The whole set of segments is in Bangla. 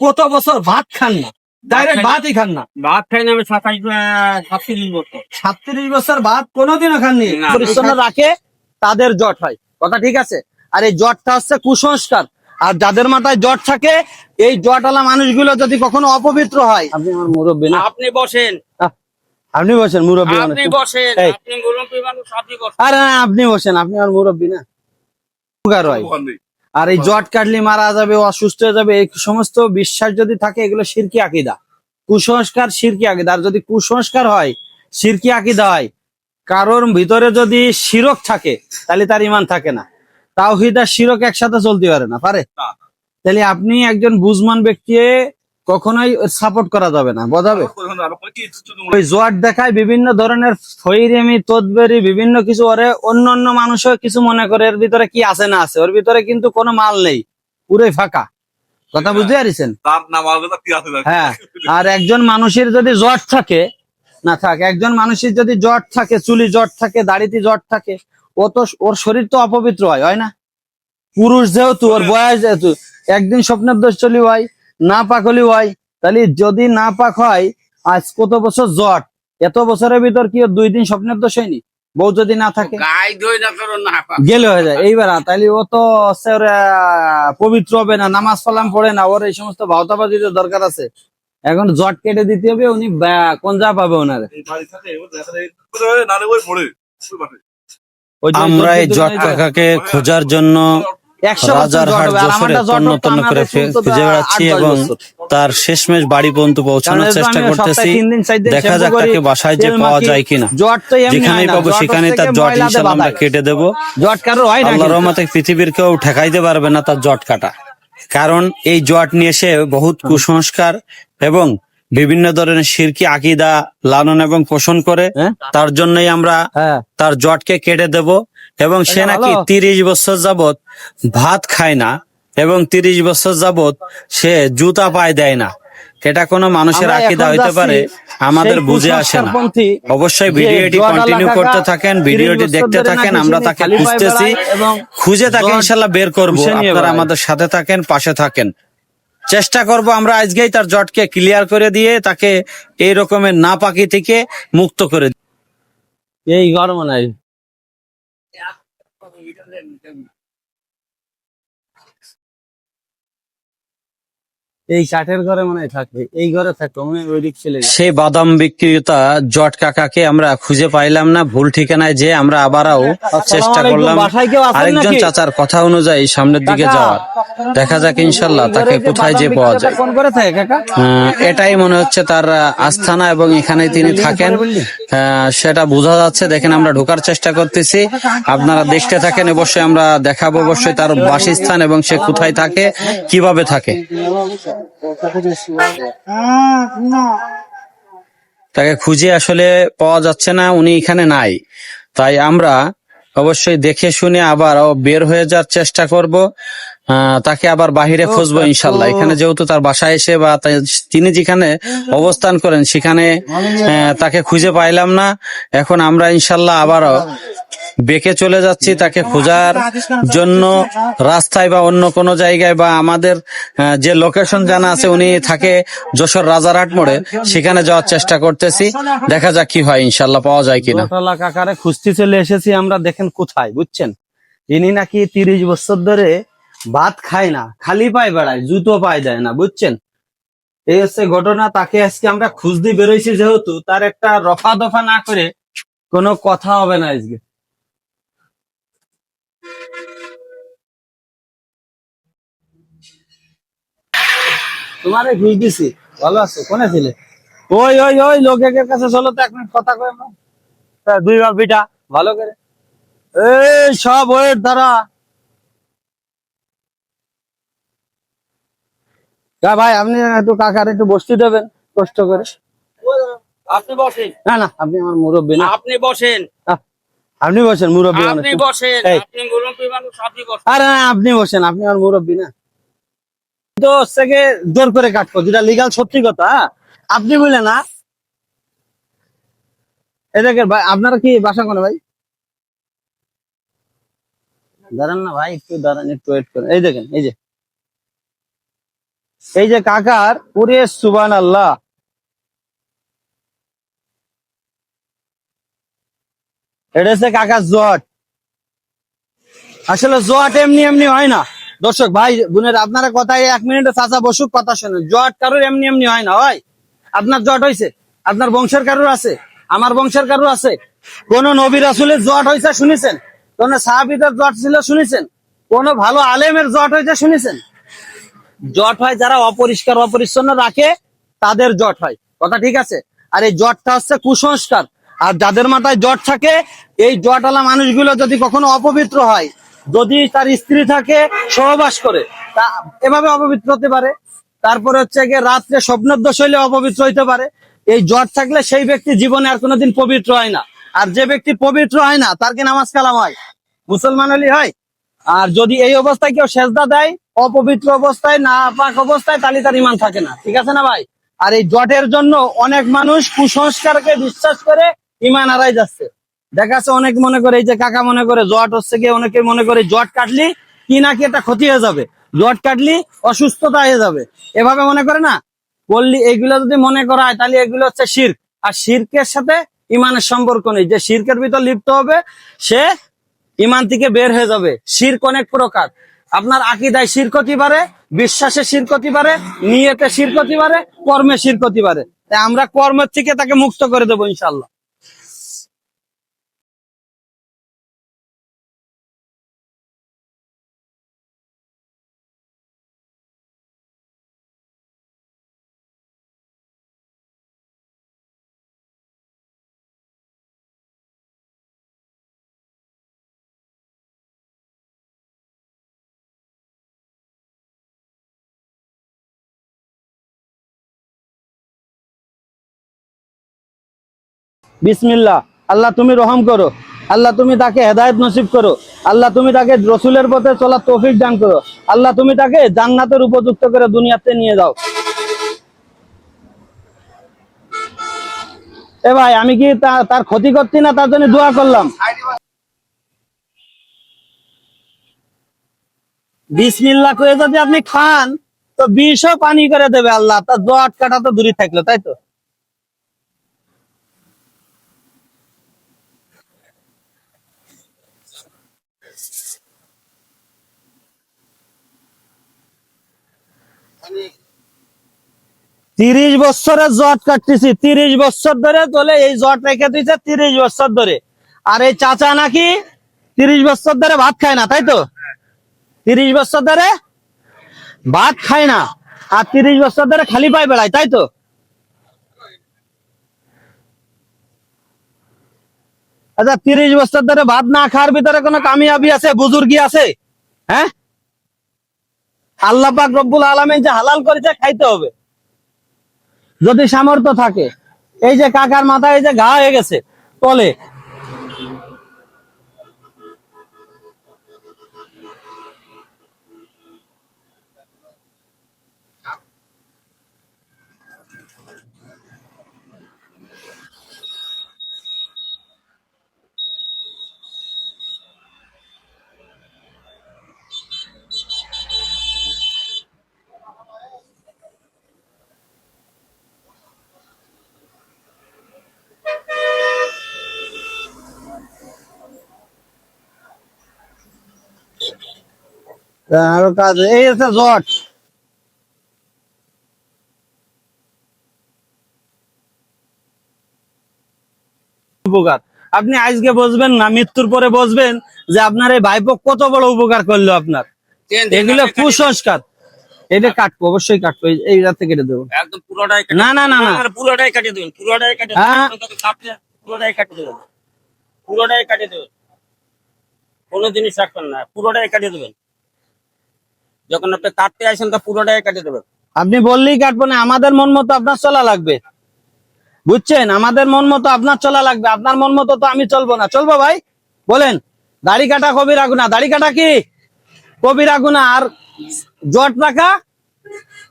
কত বছর ভাত খান না? ডাইরেক্ট ভাতই খান না। ভাত খাই না আমি সাতাশ সাতত্রিশ বছর। সাতত্রিশ বছর ভাত কোনোদিনও খাননি। পরিচ্ছন্ন রাখে তাদের জট হয়। কথা ঠিক আছে? আর এই জটটা হচ্ছে কুসংস্কার। আর যাদের মাথায় জট থাকে এই জটওয়ালা মানুষগুলো যদি কখনো অপবিত্র হয় আপনি আমার মুরব্বী না? আপনি বসেন। আপনি বসেন মুরব্বী আপনি বসেন। আপনি মুরব্বী মানুষ আপনি বসেন। আরে আপনি বসেন আপনি আমার মুরব্বী না। হয়। আর এই জট কাটলি মারা যাবে অসুস্থ হয়ে যাবে এই সমস্ত বিশ্বাস যদি থাকে এগুলো সিরকি আকিদা। কুসংস্কার সিরকি আকিদা। আর যদি কুসংস্কার হয় সিরকি আকিদা হয় কারোর ভিতরে যদি শিরক থাকে তাহলে তার ইমান থাকে না। তাওহিদ আর শিরক একসাথে চলতে পারে না পারে? তাহলে আপনি একজন বুঝমান ব্যক্তি কখনোই সাপোর্ট করা যাবে না বোঝাবে? ওই জোয়ার দেখায় বিভিন্ন ধরনের ফৈরেমি তদবেরি বিভিন্ন কিছু ওরে অন্য অন্য মানুষও কিছু মনে করে এর ভিতরে কি আছে না আছে ওর ভিতরে কিন্তু কোনো মাল নেই পুরোই ফাঁকা। কথা বুঝতে পারিছেন? হ্যাঁ আর একজন মানুষের যদি জট থাকে না থাক একজন মানুষের যদি জট থাকে চুলি জট থাকে দাড়িতে জট থাকে ও তো ওর শরীর তো অপবিত্র হয় হয় না? পুরুষ যেহেতু ওর বয়স যেহেতু একদিন স্বপ্নের দোষ চলি হয় না পাক হলি হয়। তাহলে যদি না পাক হয় আজ কত বছর জট এত বছরের ভিতর কি দুই দিন স্বপ্নের দোষ হয়নি? বউ যদি না থাকে। গেলে হয়ে যায়। এইবার তাহলে ও তো আহ, পবিত্র হবে না নামাজ পালাম পড়ে না ওর এই সমস্ত ভাওতাবাজিতে দরকার আছে। এখন জট কেটে দিতে হবে উনি কোন যা পাবে ওনারে। আমরা এই জট কাকাকে খোঁজার জন্য এবং তার শেষমেশ বাড়ি পর্যন্ত পৌঁছানোর চেষ্টা করতেছি। দেখা যাক তাকে বাসায় যে পাওয়া যায় কিনা। জট তো এমনি যেখানেই হয় না, পাবো হচ্ছে তার জট ইনশাল্লাহ আমরা কেটে দেবো। জট কারও আল্লাহ। রহমতে পৃথিবীর কেউ ঠেকাইতে পারবে না তার জট কাটা। কারণ এই জট নিয়ে সে বহুত কুসংস্কার এবং বিভিন্ন ধরনের শিরকি আকিদা লালন এবং পোষণ করে। হ্যাঁ? তার জন্যই আমরা হ্যাঁ। তার জটকে কেটে দেব। এবং সে নাকি তিরিশ বছর যাবত ভাত খায় না এবং তিরিশ বছর যাবত সে জুতা পায় দেয় না। এটা কোনো মানুষের আকিদা হইতে পারে আমাদের বুঝে আসে না। অবশ্যই ভিডিওটি কন্টিনিউ করতে থাকেন ভিডিওটি দেখতে থাকেন আমরা তাকে খুঁজতেছি। খুঁজে তাকে ইনশাল্লাহ বের করব। আপনারা আমাদের সাথে থাকেন পাশে থাকেন। চেষ্টা করব আমরা আজকেই তার জটকে ক্লিয়ার করে দিয়ে তাকে এই রকমের না পাকি থেকে মুক্ত করে দিই। এই গরম নাই। 认真 এই কাঠের ঘরে মনে থাকবে এই ঘরে থাকতো মনে ওই দিক চলে সেই বাদাম বিক্রেতা জট কাকাকে আমরা খুঁজে পাইলাম না ভুল ঠিকানায় যে আমরা আবারও চেষ্টা করলাম। আরেকজন চাচার কথা অনুযায়ী সামনের দিকে যাওয়ার। দেখা যাক ইনশাল্লাহ তাকে কোথায় যে পাওয়া যায়। এটাই মনে হচ্ছে তার আস্থানা এবং এখানে তিনি থাকেন। সেটা বোঝা যাচ্ছে দেখেন আমরা ঢোকার চেষ্টা করতেছি। আপনারা দেখতে থাকেন অবশ্যই আমরা দেখাবো অবশ্যই তার বাসস্থান এবং সে কোথায় থাকে কীভাবে থাকে। তাকে খুঁজে আসলে পাওয়া যাচ্ছে না, উনি এখানে নাই। তাই আমরা অবশ্যই দেখে শুনে আবার বের হয়ে যাওয়ার চেষ্টা করব। তাকে আবার বাহিরে খুঁজবো ইনশাল্লাহ। এখানে যেহেতু তার বাসায় এসে বা তিনি যেখানে অবস্থান করেন সেখানে আহ, তাকে খুঁজে পাইলাম না। এখন আমরা ইনশাল্লাহ আবারও বেঁকে চলে যাচ্ছি তাকে খোঁজার জন্য। রাস্তায় বা অন্য কোনো জায়গায় বা আমাদের আহ, যে লোকেশন জানা আছে উনি থাকে যশোর রাজারহাট মোড়ে। সেখানে যাওয়ার চেষ্টা করতেছি। দেখা যাক কি হয় ইনশাল্লাহ পাওয়া যায় কিনা। কাকারে খুঁজতে চলে এসেছি আমরা দেখেন কোথায় বুঝছেন? ইনি নাকি তিরিশ বছর ধরে ভাত খায় না, খালি পায়ে বেড়ায়, জুতো পায়ে দেয় না, বুঝছেন? এই হচ্ছে ঘটনা, তাকে আজকে আমরা খুঁজতে বেরোইছি যেহেতু, তার একটা রফা দফা না করে কোনো কথা হবে না আজকে। তোমারে খুঁজতেছি ভালো আছো? কোনে ছিলে? ওই ওই ওই লোকের কাছে চলো তো, এক মিনিট কথা কয়। দুই বাপ বিটা ভালো করে। এই সব ওয়েট দ্বারা ভাই আপনি একটু কাকার একটু বসতে দেবেন কষ্ট করে। আপনি বসেন। না না আপনি আমার মুরব্বী না। আপনি বসেন। আপনি বসেন মুরব্বী আপনি বসেন আপনি মুরব্বী মানুষ আপনি বসেন। আরে না আপনি বসেন আপনি আমার মুরব্বী না। তো গিয়ে জোর করে কাটবো যেটা লিগাল সত্যি কথা হ্যাঁ? আপনি বললেন না। এদেরকে ভাই আপনারা কি বাসা কোনে ভাই? দাঁড়ান না ভাই একটু দাঁড়ান একটু ওয়েট করেন। এই দেখেন এই যে। এই যে কাকার পুরে সুবান আল্লাহ এটা কাকার জট আসলে জট এমনি এমনি হয় না। দর্শক, ভাই, বোনের, আপনারা কথায় এক মিনিটে চাচা বসুক, কথা শোনেন। জট কারোর এমনি এমনি হয় না, হয়? আপনার জট হয়েছে আপনার বংশের কারোর আছে? আমার বংশের কারোর আছে? কোন নবী রাসুলের জট হয়েছে শুনেছেন? কোন সাহাবিদের জট ছিল শুনেছেন? কোন ভালো আলেমের জট হয়েছে শুনেছেন? জট হয় যারা অপরিষ্কার অপরিচ্ছন্ন রাখে, তাদের জট হয়। কথা ঠিক আছে? আর এই জটটা হচ্ছে কুসংস্কার। আর যাদের মাথায় জট থাকে, এই জটওয়ালা মানুষগুলো যদি কখনো অপবিত্র হয়, যদি তার স্ত্রী থাকে, সহবাস করে, তা এভাবে অপবিত্র হতে পারে। তারপরে হচ্ছে গিয়ে রাত্রে স্বপ্নদোষ হইলে অপবিত্র হইতে পারে। এই জট থাকলে সেই ব্যক্তি জীবনে আর কোনোদিন পবিত্র হয় না। আর যে ব্যক্তি পবিত্র হয় না, তার কি নামাজ কালাম হয়? মুসলমান হলি হয়? আর যদি এই অবস্থায় কেউ সেজদা দেয় অপবিত্র অবস্থায় না পাক অবস্থায় তাহলে তার ইমান থাকে না। ঠিক আছে না ভাই? আর এই জটের জন্য অনেক মানুষ কুসংস্কারকে বিশ্বাস করে ইমান হারাই যাচ্ছে। দেখা যাচ্ছে অনেক মনে করে, এই যে কাকা মনে করে, জট হচ্ছে কি, অনেকে মনে করে জট কাটলি কি না কি একটা ক্ষতি হয়ে যাবে। জট কাটলি অসুস্থতা হয়ে যাবে। এভাবে মনে করে না? বললি, এগুলো যদি মনে করা হয়, তাহলে এগুলো হচ্ছে শির্ক। আর শির্কের সাথে ইমানের সম্পর্ক নেই। যে শির্কের ভিতর লিপ্ত হবে, সে ইমান থেকে বের হয়ে যাবে। শির্ক অনেক প্রকার। আপনার আকিদায় শিরকতি পারে, বিশ্বাসে শিরকতি পারে, নিয়েতে শিরকতি পারে, কর্মে শিরকতি পারে। তাই আমরা কর্মের থেকে তাকে মুক্ত করে দেবো ইনশাল্লাহ বিসমিল্লাহ। আল্লাহ তুমি রহম করো। আল্লাহ তুমি তাকে হেদায়েত নসিব করো। আল্লাহ তুমি তাকে রসুলের পথে চলার তৌফিক দান করো। আল্লাহ তুমি তাকে জান্নাতের উপযুক্ত করে দুনিয়াতে নিয়ে যাও। এ ভাই, আমি কি তার ক্ষতি করছি না? তার জন্য দোয়া করলাম। বিসমিল্লাহ করে যদি আপনি খান, তো বিষও পানি করে দেবে আল্লাহ। তার জট কাটা তো দূরে থাকল, তাই তো? তিরিশ বছরের জট কাটতেছি। তিরিশ বছর ধরে তোলে এই জট রেখে দিয়েছে তিরিশ বছর ধরে। আর এই চাচা নাকি তিরিশ বছর ধরে ভাত খায় না, তাই তো? তিরিশ বছর ধরে ভাত খায় না, আর তিরিশ বছর ধরে খালি পায়ে বেড়ায়, তাই তো? আচ্ছা তিরিশ বছর ধরে ভাত না খাওয়ার ভিতরে কোনো কামিয়াবি আছে, বুজুর্গি আছে? হ্যাঁ? আল্লাহ পাক রব্বুল যে হালাল করেছে, খাইতে হবে। যদি সামর্থ্য থাকে। এই যে কাকার মাথায় এই যে ঘা হয়ে গেছে তলে আরও কাজ এই আছে জট। উপকার। আপনি আজকে বসবেন না মৃত্যুর পরে বসবেন যে আপনার এই ভাইপো কত বড় উপকার করল আপনার। এগুলো কুসংস্কার। এটা কাটবো অবশ্যই কাটবো। এই- রাতে কেটে দেবো। একদম পুরোটাই না না না না। পুরোটাই কাটিয়ে দেবেন। পুরোটাই কাটিয়ে হ্যাঁ। দেবেন পুরোটাই কাটিয়ে দেবেন। পুরোটাই কাটিয়ে দেবেন। কোনো জিনিস রাখবেন না। পুরোটাই কাটিয়ে দেবেন। যখন আপনি কাটতে আসেন তা পুরোটাই কাটিয়ে দেবেন। আপনি বললেই কাটবো না আমাদের মন মতো আপনার চলা লাগবে। বুঝছেন? আমাদের মন মতো আপনার চলা লাগবে। আপনার মন মতো তো আমি চলবো না। চলবো ভাই? বলেন দাড়ি কাটা কবি রাখু না দাড়ি কাটা কি? কবি রাখু না আর জট রাখা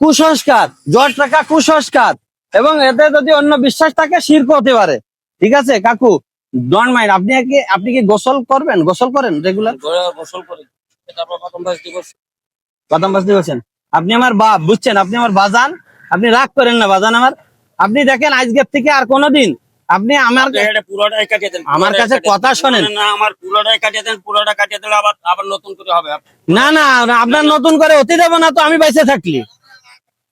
কুসংস্কার। জট রাখা কুসংস্কার। এবং এতে যদি অন্য বিশ্বাস থাকে শির্ক হতে পারে। ঠিক আছে? কাকু ডন মাইন্ড আপনি কি আপনি কি গোসল করবেন? গোসল করেন রেগুলার গোসল করে। বাদাম বাস দিয়েছেন আপনি আমার বাপ বুঝছেন আপনি আমার বাজান আপনি রাগ করেন না বাজান আমার। আপনি দেখেন আজকের থেকে আর কোনোদিন আপনি আমার পুরোটাই কাটিয়ে দেন আমার কাছে কথা শোনেন। না, না আমার পুরোটাই কাটিয়ে দেন পুরোটা কাটিয়ে দিলে আবার আবার নতুন করে হবে। না না আপনার নতুন করে অতি দেবো না তো আমি বাইসে থাকলি।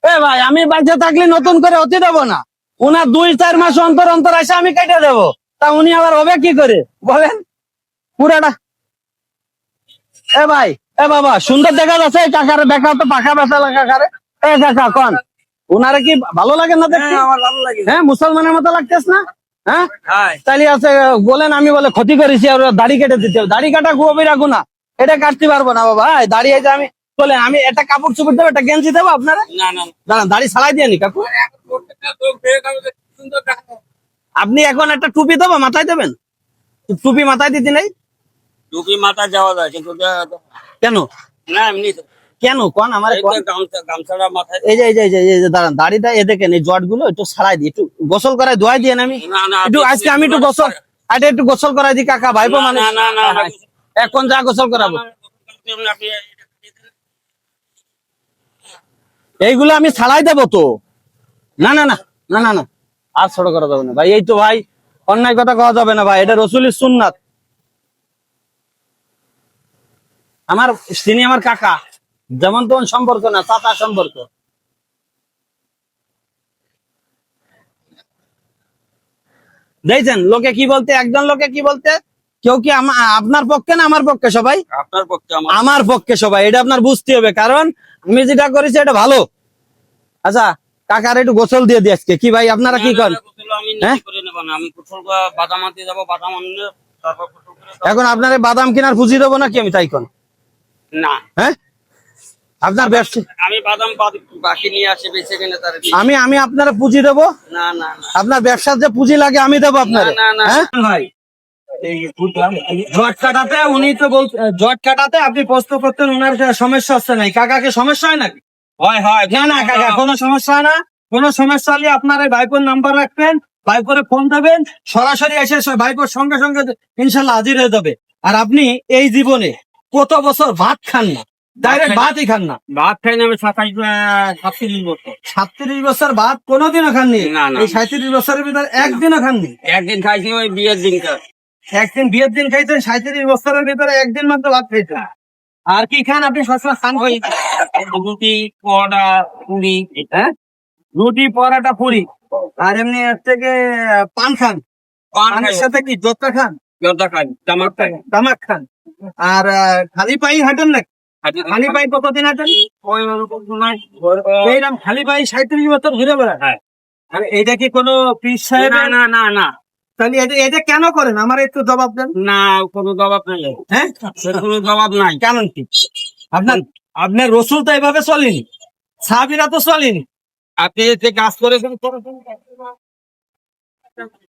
এ ভাই আমি বাইসে থাকলে নতুন করে অতি দেবো না। উনার দুই চার মাস অন্তর অন্তর আসে আমি কেটে দেবো। তা উনি আবার হবে কি করে? বলেন। পুরাটা এ ভাই এ বাবা সুন্দর দেখা যাচ্ছে কাকারে দেখা তো পাখা বেচা কাকারে। এ কাকা কন। উনারে কি ভালো লাগে না দেখতে? আমার ভালো লাগে। হ্যাঁ মুসলমানের মতো লাগতেছ না? হ্যাঁ? হ্যাঁ তাহলে আছে বলেন আমি বলে ক্ষতি করেছি আর দাড়ি কেটে দিতে হবে। দাড়ি কাটা গুয়াবি রাখো না এটা কাটতে পারব না বাবা। দাড়ি যে আমি বলে আমি একটা কাপড় চোপড় দেবো একটা গেঞ্জি দেবো আপনারা? না না দাঁড়ান দাড়ি ছাড়াই দিয়ে নি কাকু। আপনি এখন একটা টুপি দেবো মাথায় দেবেন? টুপি মাথায় দিতে নেই? টুপি মাথা যাওয়া যায় কিন্তু কেন? না এমনি কেন? কোন আমার গামছাটা মাথায় এই যে এই যে এই যে দাঁড়ান দাড়িটা এ দেখেন এই জটগুলো একটু ছাড়াই দিই একটু গোসল করাই ধোয়াই দিয়ে আমি একটু আজকে আমি একটু গোসল আরে একটু গোসল করাই দিই কাকা ভাইপো না, মানে। এখন যা গোসল করাবো। এইগুলো আমি ছাড়াই দেবো তো। না না না না না না। আর ছোট করা যাবে না ভাই। এই তো ভাই অন্যায় কথা কওয়া যাবে না ভাই। এটা রসুলের সুন্নাত। আমার তিনি আমার কাকা। যেমন তেমন সম্পর্ক না চাচা সম্পর্ক। দেখছেন লোকে কি বলতে একজন লোকে কি বলতে? কেউ কি আপনার পক্ষে না আমার পক্ষে সবাই? আপনার পক্ষে আমার পক্ষে। সবাই এটা আপনার বুঝতে হবে কারণ আমি যেটা করেছি এটা ভালো। আচ্ছা কাকার একটু গোসল দিয়ে দিয়ে আজকে। কি ভাই আপনারা কি করেন? হ্যাঁ? করে করে করে এখন আপনার বাদাম কেনার পুঁজি দেবো নাকি আমি তাই কোন? না। হ্যাঁ? আপনার ব্যবসা আমি বাদাম বাকি নিয়ে আসি বেঁচে কিনে তার আমি আমি আপনারা পুঁজি দেবো? না না না। আপনার ব্যবসার যে পুঁজি লাগে আমি দেবো আপনার। না, না, না। হ্যাঁ? ভাই জট কাটাতে উনি তো বল জট কাটাতে আপনি প্রশ্ন করতেন ওনার সমস্যা হচ্ছে নাই কাকাকে সমস্যা হয় নাকি? হয় হয়। না না কাকা কোনো সমস্যা হয় না। কোনো সমস্যা হলে আপনার এই ভাইপোর নাম্বার রাখবেন ভাইপোরে ফোন দেবেন সরাসরি এসে ভাইপোর সঙ্গে সঙ্গে ইনশাল্লাহ হাজির হয়ে যাবে। আর আপনি এই জীবনে কত বছর ভাত খান না? ডাইরেক্ট ভাতই খান না। ভাত খাই না আমি সাতাশ সাতত্রিশ বছর। সাতত্রিশ বছর ভাত কোনোদিনও খাননি না, না। এই সাঁত্রিশ বছরের ভিতরে একদিনও খাননি একদিন খাইছি ওই বিয়ের দিনটা একদিন বিয়ের দিন খাইতেন সাঁত্রিশ বছরের ভিতরে একদিন মাত্র ভাত খাইতেন আর কি খান আপনি সবসময় খান ওই রুটি পরোটা পুরি। হ্যাঁ? রুটি পরোটা পুরি। আর এমনি এর থেকে পান খান। পানের সাথে কি জোতা খান? জর্দা খান তামাক খাই। তামাক খান। আর খালি পাই হাঁটেন না। খালি পাই কতদিন হাঁটেন। এইরকম খালি পাই সাঁত্রিশ বছর ঘুরে বেড়ান। আর এটা কি কোনো পিস সাহেব না না না না। তাহলে এটা এটা কেন করেন? আমার একটু জবাব দেন। না কোনো জবাব নাই। হ্যাঁ? কোনো জবাব নাই। কেন কি? আপনার আপনার রসুল তো এইভাবে চলেনি। সাহাবিরা তো চলেনি। আপনি যে কাজ করেছেন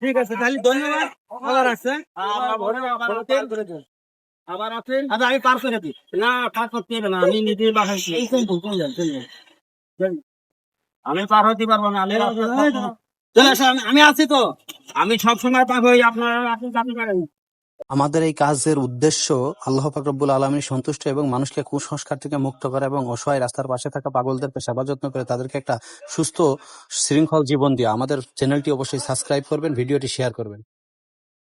ঠিক আছে তাহলে ধন্যবাদ। আবার আছে আবার আছেন? আচ্ছা আমি পার করে দিই। না কাজ করতে হবে না আমি নিজে বাসায় আমি পার হতে পারব না আমি আছি তো। আমি সব সময় পাবো আপনারা আপনি জানতে পারেন। আমাদের এই কাজের উদ্দেশ্য আল্লাহ পাক রব্বুল আলমীর সন্তুষ্ট এবং মানুষকে কুসংস্কার থেকে মুক্ত করা এবং অসহায় রাস্তার পাশে থাকা পাগলদের সেবা যত্ন করে তাদেরকে একটা সুস্থ শৃঙ্খল জীবন দেওয়া। আমাদের চ্যানেলটি অবশ্যই সাবস্ক্রাইব করবেন ভিডিওটি শেয়ার করবেন।